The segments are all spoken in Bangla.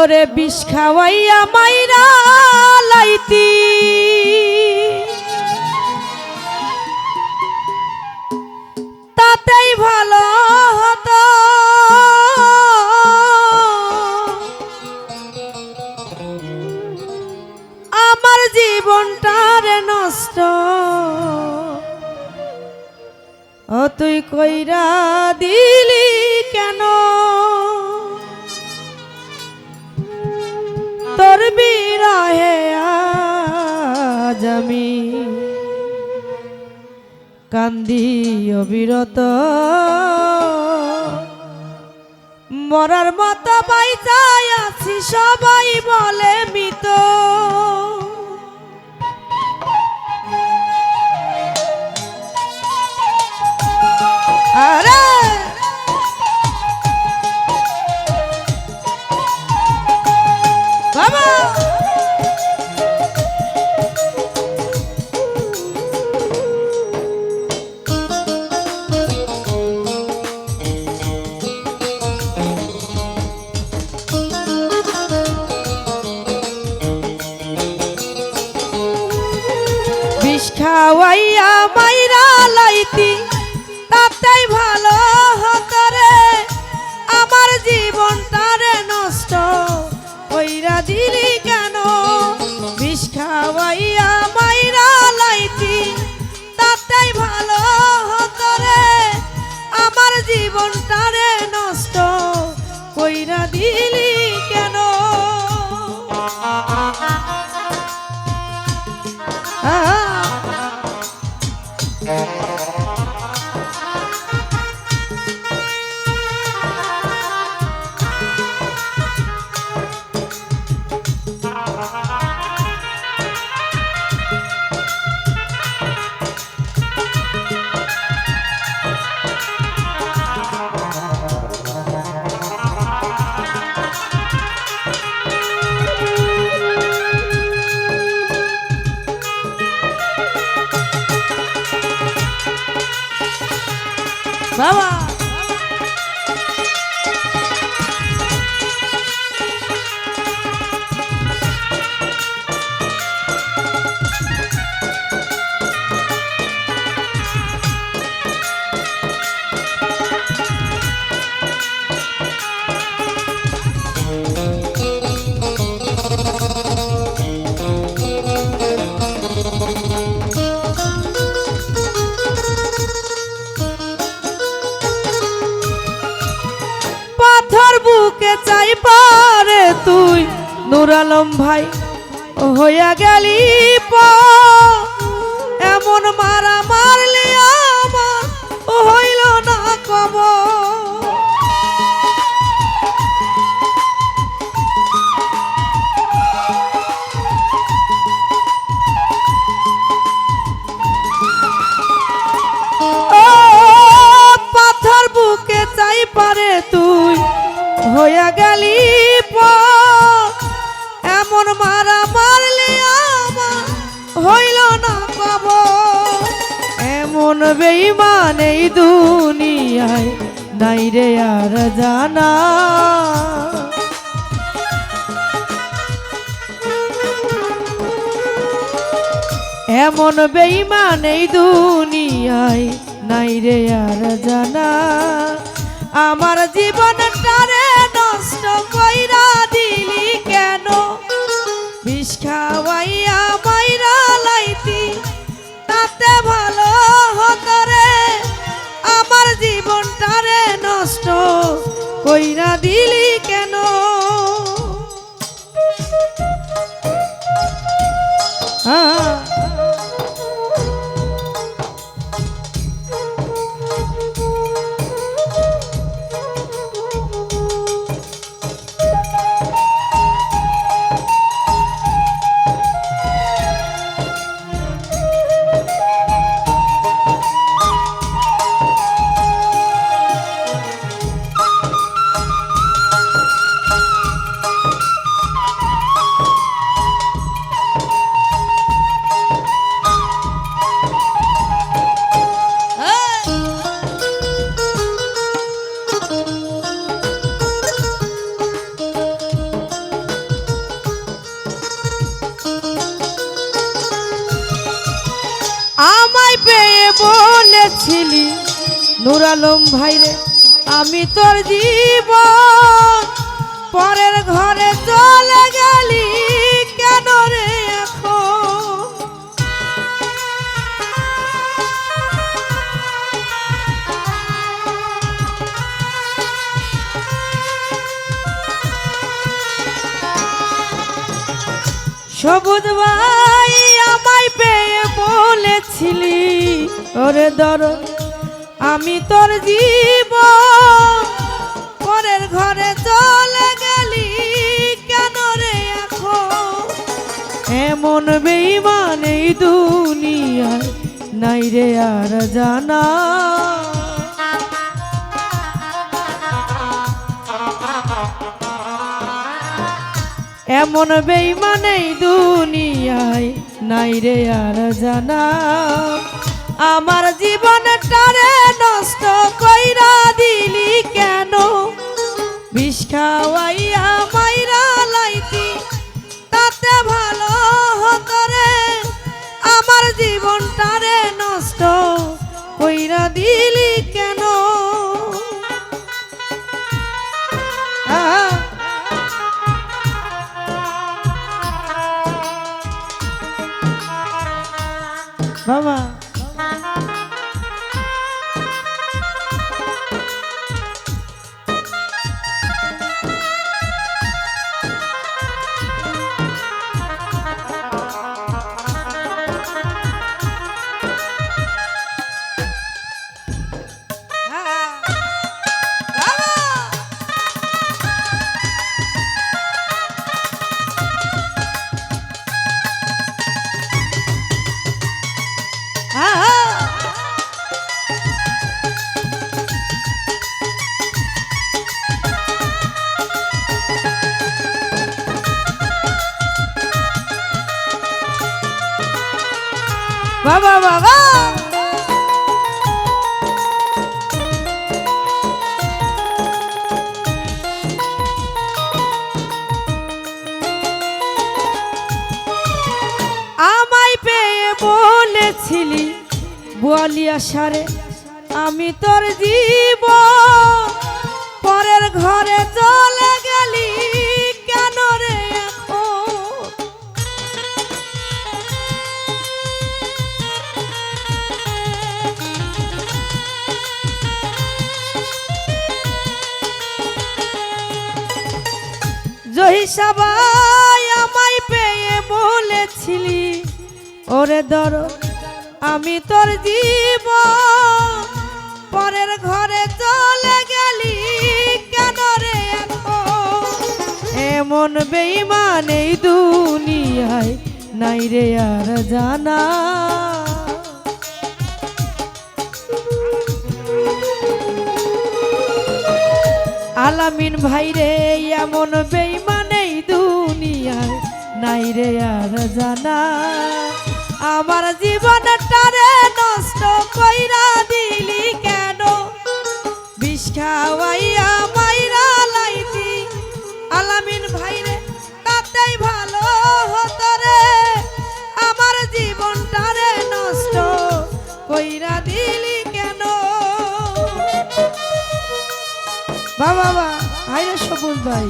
ওরে বিষ খাওয়াইয়া মাইরা লাইতি। তাতেই ভালো হতো। আমার জীবনটার নষ্ট। ও তুই কইরা দিলি আমি কান্দি অবিরত। মরার মতো বাইচাই জীবনটারে চাই পারে তুই। নুর আলম ভাই হইয়া গেলি এমন মারা মারলি হইয়া গেলি এমন মারা মারলে আমার হইল না পাব। এমন বেইমান এই দুনিয়ায় নাই রে আর জানা। এমন বেইমান এই দুনিয়ায় নাই রে আর জানা। আমার জীবনটারে বিষ খাওয়াইয়া মাইরা লাইতি তাতে ভালো হতো রে। আমার জীবনটারে নষ্ট কইরা দিলি আলম ভাইরে, আমি তোর জীব পরের ঘরে চলে গেলি কেন রে সবুজ ভাই আমায় পেয়ে বলেছিলি, ওরে দর আমি তোর জীব পরের ঘরে চলে গেলি কেন রে এখন? এমন বেইমান এই দুনিয়ায় নাই রে আর জানা। এমন বেইমান এই দুনিয়ায় নাই রে আর জানা। আমার জীবনটারে নষ্ট কইরা দিলি কেন? বিষ খাওয়াইয়া মাইরা লাইতি, তাতে ভালো হতো রে। আমার জীবনটারে নষ্ট কইরা দিলি কেন? বাবা ওরে দর আমি তোর জীব পরের ঘরে চলে গেলি কেন রে এমন বেইমান এই দুনিয়ায় নাই রে আর জানা। আলামিন ভাই রে, এমন বেইমান এই দুনিয়ায় নাই রে আর জানা। আমার জীবনটারে নষ্ট কইরা দিলি কেন? বিষ খাওয়াইয়া মাইরা লাইতি। আলামিন ভাই রে, তাতেই ভালো হতো রে। আমার জীবনটারে নষ্ট কইরা দিলি কেন? বাবা হাইরে সবুজ ভাই।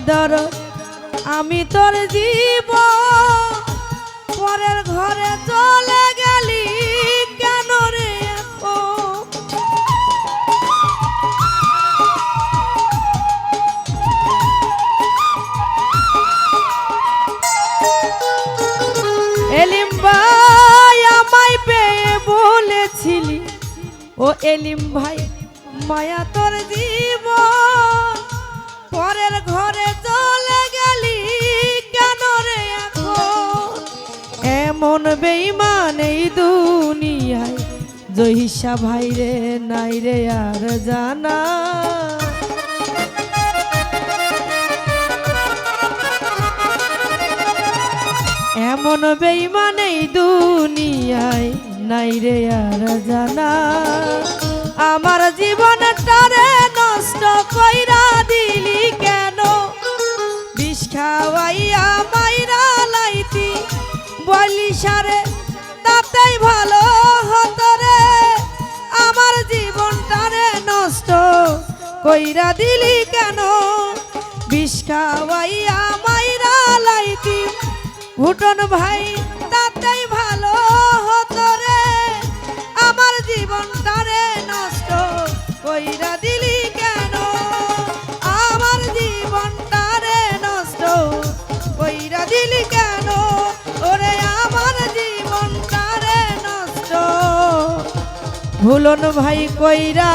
দর আমি তোর জীব পরের ঘরে চলে গেলি কেন রে? এলিম ভাই আমায় পেয়ে বলেছিলি, ও এলিম ভাই, মায়া তোর জীবন রে এমন বেইমান এই দুনিয়ায় জহিসা ভাই রে, নাই রে আর জানা। এমন বেইমান এই দুনিয়ায়, নাই রে আর জানা। আমার জীবনটারে নষ্ট কইরা দিলি কেন? বিষ খাওয়াইয়া মাইরা লাইতি। বলি তাতেই ভালো হতো রে। আমার জীবনটারে নষ্ট কইরা দিলি কেন? বিষ মাইরা লাইতি। ভুটন ভাই, তাতেই ভালো হতো রে। আমার জীবনটারে নষ্ট কইরা দিলি ভুলন ভাই কইরা